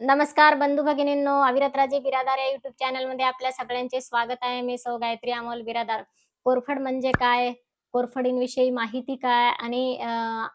नमस्कार बंधू भगिनींनो अविरतराजे बिरादार या युट्यूब चॅनलमध्ये आपल्या सगळ्यांचे स्वागत आहे. मी सौ गायत्री अमोल बिरादार. कोरफड म्हणजे काय? कोरफडींविषयी माहिती काय? आणि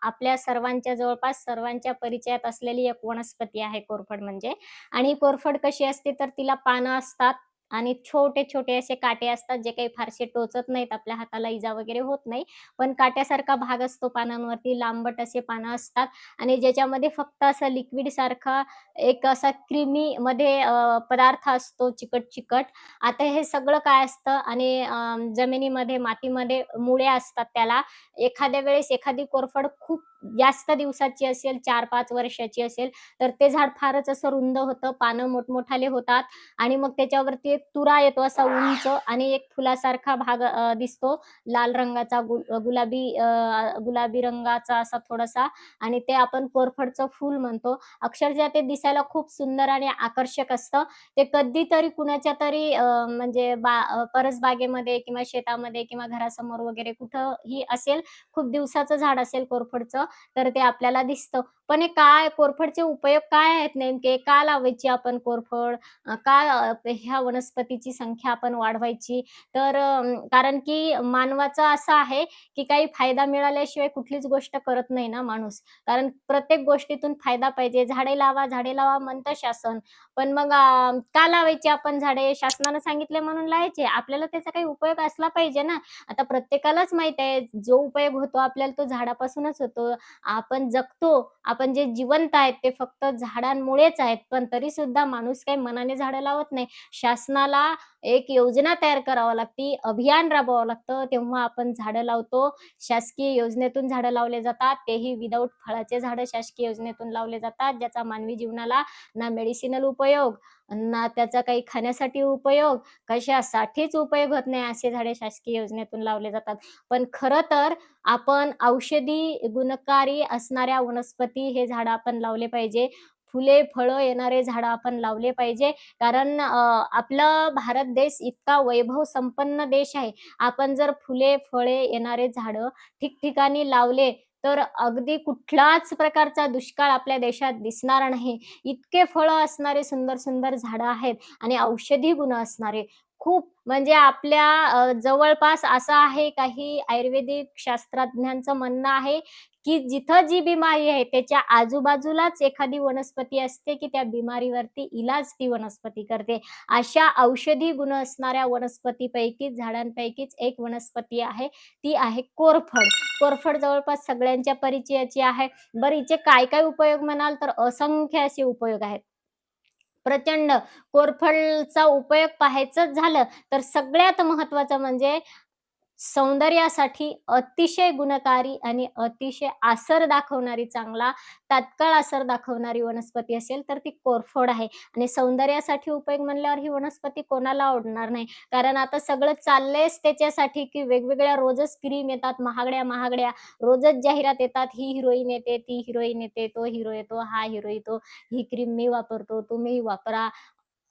आपल्या सर्वांच्या जवळपास सर्वांच्या परिचयात असलेली एक वनस्पती आहे कोरफड म्हणजे. आणि कोरफड कशी असते तर तिला पानं असतात. आणि छोटे छोटे असे काटे असतात जे काही फारसे टोचत नाहीत आपल्या हाताला इजा वगैरे होत नाही. पण काट्यासारखा भाग असतो पानांवरती लांबट असे पानं असतात आणि ज्याच्यामध्ये फक्त असं लिक्विड सारखा एक असा क्रीमी मध्ये पदार्थ असतो चिकट चिकट आता हे सगळं काय असतं आणि जमिनीमध्ये मातीमध्ये मुळे असतात त्याला. एखाद्या वेळेस एखादी कोरफड खूप जास्त दिवसाची असेल चार पाच वर्षाची असेल तर ते झाड फारच असं रुंद होतं पानं मोठमोठाले होतात आणि मग त्याच्यावरती एक तुरा येतो असा उंच आणि एक फुलासारखा भाग दिसतो. लाल रंगाचा गु गुलाबी गुलाबी रंगाचा असा थोडासा आणि ते आपण कोरफडचं फूल म्हणतो. अक्षरशः ते दिसायला खूप सुंदर आणि आकर्षक असतं. ते कधीतरी कुणाच्या तरी म्हणजे बा परसबागेमध्ये किंवा शेतामध्ये किंवा घरासमोर वगैरे कुठंही असेल खूप दिवसाचं झाड असेल कोरफडचं तर ते आपल्याला दिसतं. पण हे काय कोरफडचे उपयोग काय आहेत नेमके? का लावायची आपण कोरफड? का ह्या वनस्पतीची संख्या आपण वाढवायची? तर कारण की मानवाचा असं आहे की काही फायदा मिळाल्याशिवाय कुठलीच गोष्ट करत नाही ना माणूस. कारण प्रत्येक गोष्टीतून फायदा पाहिजे. झाडे लावा झाडे लावा म्हणतं शासन. पण मग का लावायची आपण झाडे? शासनानं सांगितले म्हणून लावायचे. आपल्याला त्याचा काही उपयोग असला पाहिजे ना. आता प्रत्येकालाच माहीत आहे जो उपयोग होतो आपल्याला तो झाडापासूनच होतो. आपण जगतो आपण जे जिवंत आहेत ते फक्त झाडांमुळेच आहेत पण तरी सुद्धा माणूस काही मनाने झाडं लावत नाही. शासनाला एक योजना तयार करावं लागती अभियान राबवावं लागतं. तेव्हा आपण झाडं लावतो शासकीय योजनेतून झाडं लावले जातात. तेही विदाऊट फळाचे झाडं शासकीय योजनेतून लावले जातात ज्याचा मानवी जीवनाला ना मेडिसिनल उपयोग ना त्याचा काही खाण्यासाठी उपयोग कशासाठीच उपयोग होत नाही असे झाडे शासकीय योजनेतून लावले जातात. पण खरं तर आपण औषधी गुणकारी असणाऱ्या वनस्पती हे झाड आपण लावले पाहिजे. फुले फळं येणारे झाडं आपण लावले पाहिजे. कारण आपला भारत देश इतका वैभव संपन्न देश आहे. आपण जर फुले फळे येणारे झाडं ठिकठिकाणी लावले तर अगदी कुठलाच प्रकारचा दुष्काळ आपल्या देशात दिसणार नाही. इतके फळं असणारे सुंदर सुंदर झाडं आहेत आणि औषधी गुण असणारे. खूप म्हणजे आपल्या जवळपास असं आहे काही आयुर्वेदिक शास्त्रज्ञांचं म्हणणं आहे की जिथं जी बिमारी आहे त्याच्या आजूबाजूलाच एखादी वनस्पती असते की त्या बिमारीवरती इलाज ती वनस्पती करते. अशा औषधी गुण असणाऱ्या वनस्पतीपैकीच झाडांपैकीच एक वनस्पती आहे. ती आहे कोरफड. कोरफड जवळपास सगळ्यांच्या परिचयाची आहे. बरं हिचे काय काय उपयोग म्हणाल तर असंख्य असे उपयोग आहेत. प्रचंड कोरफडचा उपयोग पाहायचंच झालं. तर सगळ्यात महत्वाचं म्हणजे सौंदर्यासाठी अतिशय गुणकारी आणि अतिशय आसर दाखवणारी चांगला तात्काळ आसर दाखवणारी वनस्पती असेल तर ती कोरफोड आहे. आणि सौंदर्यासाठी उपयोग म्हणल्यावर ही वनस्पती कोणाला आवडणार नाही. कारण आता सगळं चाललंयच त्याच्यासाठी की वेगवेगळ्या रोजच क्रीम येतात महागड्या महागड्या. रोजच जाहिरात येतात ही हिरोईन येते ती हिरोईन येते तो हिरो येतो हा हिरो येतो. ही क्रीम मी वापरतो तुम्ही वापरा.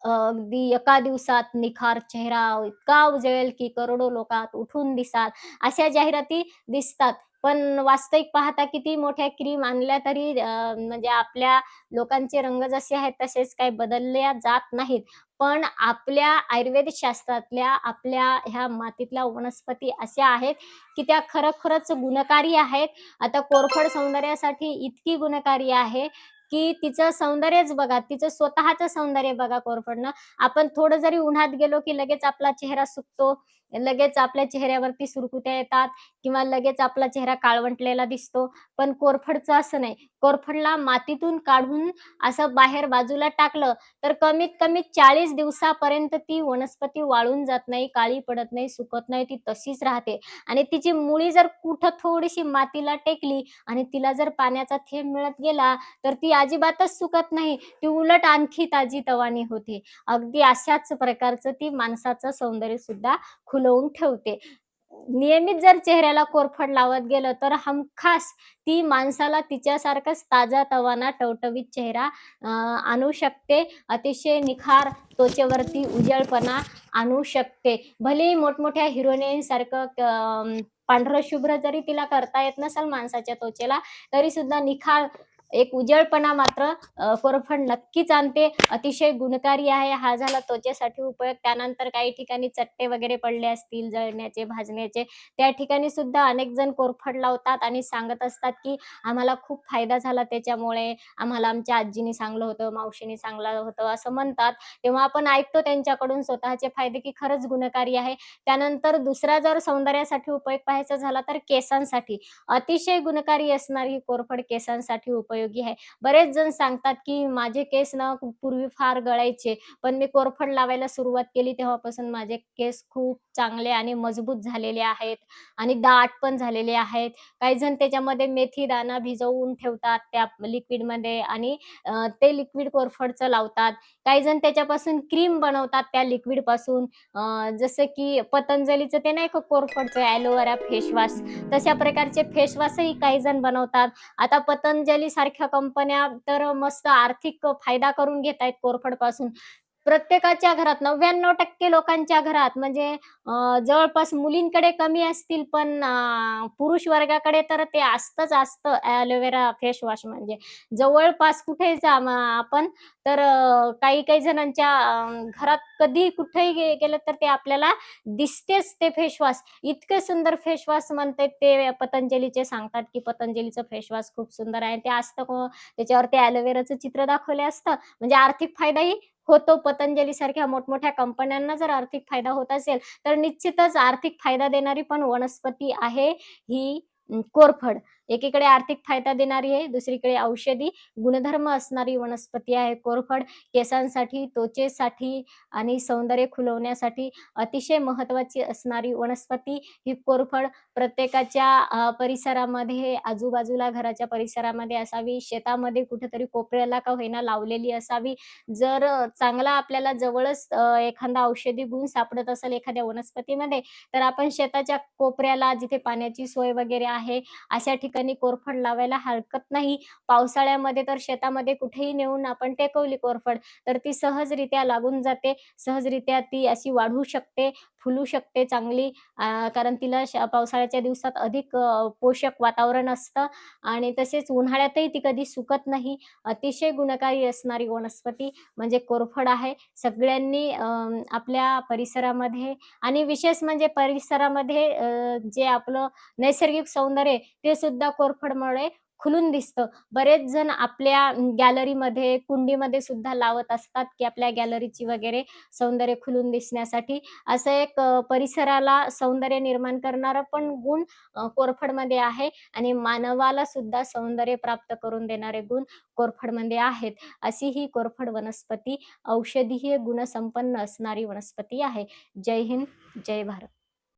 अगदी एका दिवसात निखार चेहरा इतका उजळेल की करोडो लोकात उठून दिसात अशा जाहिराती दिसतात. पण वास्तविक पाहता किती मोठ्या क्रीम आणल्या तरी म्हणजे आपल्या लोकांचे रंग जसे आहेत तसेच काही बदलल्या जात नाहीत. पण आपल्या आयुर्वेद शास्त्रातल्या आपल्या ह्या मातीतल्या वनस्पती अशा आहेत की त्या खरोखरच गुणकारी आहेत. आता कोरफड सौंदर्यासाठी इतकी गुणकारी आहे की तिचं सौंदर्यच बघा तिचं स्वतःचं सौंदर्य बघा कोरफडनं. आपण थोडं जरी उन्हात गेलो की लगेच आपला चेहरा सुकतो लगेच आपल्या चेहऱ्यावरती सुरकुत्या येतात किंवा लगेच आपला चेहरा काळवंटलेला दिसतो पण कोरफडचं असं नाही. कोरफडला मातीतून काढून असं बाहेर बाजूला टाकलं तर कमीत कमी चाळीस दिवसापर्यंत ती वनस्पती वाळून जात नाही काळी पडत नाही सुकत नाही ती तशीच राहते. आणि तिची मुळी जर कुठं थोडीशी मातीला टेकली आणि तिला जर पाण्याचा थेंब मिळत गेला तर ती अजिबातच सुकत नाही. ती उलट आणखी ताजी तवानी होते. अगदी अशाच प्रकारचं ती माणसाचं सौंदर्य सुद्धा खुलवून ठेवते. नियमित जर चेहऱ्याला कोरफड लावत गेलं तर हमखास ती माणसाला तिच्यासारखाच ताजा तवाना टवटवीत चेहरा आणू शकते. अतिशय निखार त्वचेवरती उजळपणा आणू शकते. भलेही मोठमोठ्या हिरोईनसारखं पांढरं शुभ्र जरी तिला करता येत नसेल माणसाच्या त्वचेला तरी सुद्धा निखार एक उजळपणा मात्र कोरफड नक्कीच आणते. अतिशय गुणकारी आहे. हा झाला त्वचेसाठी उपयोग. त्यानंतर काही ठिकाणी चट्टे वगैरे पडले असतील जळण्याचे भाजण्याचे. त्या ठिकाणी सुद्धा अनेक जण कोरफड लावतात आणि सांगत असतात की आम्हाला खूप फायदा झाला त्याच्यामुळे. आम्हाला आमच्या आजीने सांगलं होतं मावशीने सांगलं होतं असं म्हणतात. तेव्हा आपण ऐकतो त्यांच्याकडून स्वतःचे फायदे की खरंच गुणकारी आहे. त्यानंतर दुसरा जर सौंदर्यासाठी उपयोग पाहायचा झाला तर केसांसाठी. अतिशय गुणकारी असणारी कोरफड केसांसाठी उपयोग आहे. बरेच जण सांगतात की माझे केस ना पूर्वी फार गळायचे पण मी कोरफड लावायला सुरुवात केली तेव्हापासून माझे केस खूप चांगले आणि मजबूत झालेले आहेत आणि दाट पण झालेले आहेत. काही जण त्याच्यामध्ये मेथी दाना भिजवून ठेवतात त्या लिक्विडमध्ये आणि ते लिक्विड कोरफडचं लावतात. काही जण त्याच्यापासून क्रीम बनवतात त्या लिक्विडपासून जसं की पतंजलीचं ते नाही का कोरफडचं ॲलोवेरा फेसवॉश तशा प्रकारचे फेसवॉशही काही जण बनवतात. आता पतंजली सारख्या कंपन्या तर मस्त आर्थिक फायदा करून घेत आहेत कोरफडपासून प्रत्येकाच्या घरात नव्याण्णव टक्के लोकांच्या घरात म्हणजे जवळपास मुलींकडे कमी असतील पण पुरुष वर्गाकडे तर ते असतंच असतं ॲलोवेरा फेस वॉश म्हणजे. जवळपास कुठे जा आपण तर काही काही जणांच्या घरात कधी कुठेही गेलं तर ते आपल्याला दिसतेच ते फेस वॉश इतके सुंदर फेस वॉश ते पतंजलीचे सांगतात की पतंजलीचं फेस वॉश खूप सुंदर आहे. ते असतं त्याच्यावर ते ॲलोवेराचं चित्र दाखवले असतं. म्हणजे आर्थिक फायदाही होतो. पतंजली सारख्या मोठमोठ्या कंपन्यांना जर आर्थिक फायदा होत असेल तर निश्चितच आर्थिक फायदा देणारी पण वनस्पती आहे ही कोरफड. एकीकडे आर्थिक फायदा देणारी आहे दुसरीकडे औषधी गुणधर्म असणारी वनस्पती आहे. कोरफड केसांसाठी त्वचेसाठी आणि सौंदर्य खुलवण्यासाठी अतिशय महत्वाची असणारी वनस्पती ही कोरफड प्रत्येकाच्या परिसरामध्ये आजूबाजूला घराच्या परिसरामध्ये असावी. शेतामध्ये कुठेतरी कोपऱ्याला का होईना लावलेली असावी. जर चांगला आपल्याला जवळच एखादा औषधी गुण सापडत असेल एखाद्या वनस्पतीमध्ये तर आपण शेताच्या कोपऱ्याला जिथे पाण्याची सोय वगैरे आहे अशा ठिकाणी कोरफड लावायला हरकत नाही. पावसाळ्यामध्ये तर शेतामध्ये कुठेही नेऊन आपण टेकवली कोरफड तर ती सहजरित्या लागून जाते. सहजरित्या ती अशी वाढू शकते. फुलू शकते चांगली. कारण तिला श पावसाळ्याच्या दिवसात अधिक पोषक वातावरण असतं आणि तसेच उन्हाळ्यातही ती कधी सुकत नाही. अतिशय गुणकारी असणारी वनस्पती म्हणजे कोरफड आहे. सगळ्यांनी आपल्या परिसरामध्ये आणि विशेष म्हणजे परिसरामध्ये जे आपलं नैसर्गिक सौंदर्य ते सुद्धा कोरफडमुळे खुलून दिसतं. बरेच जण आपल्या गॅलरीमध्ये कुंडीमध्ये सुद्धा लावत असतात की आपल्या गॅलरीची वगैरे सौंदर्य खुलून दिसण्यासाठी. असं एक परिसराला सौंदर्य निर्माण करणारा पण गुण कोरफडमध्ये आहे आणि मानवाला सुद्धा सौंदर्य प्राप्त करून देणारे गुण कोरफडमध्ये आहेत. अशी ही कोरफड वनस्पती औषधीय गुणसंपन्न असणारी वनस्पती आहे. जय हिंद जय भारत.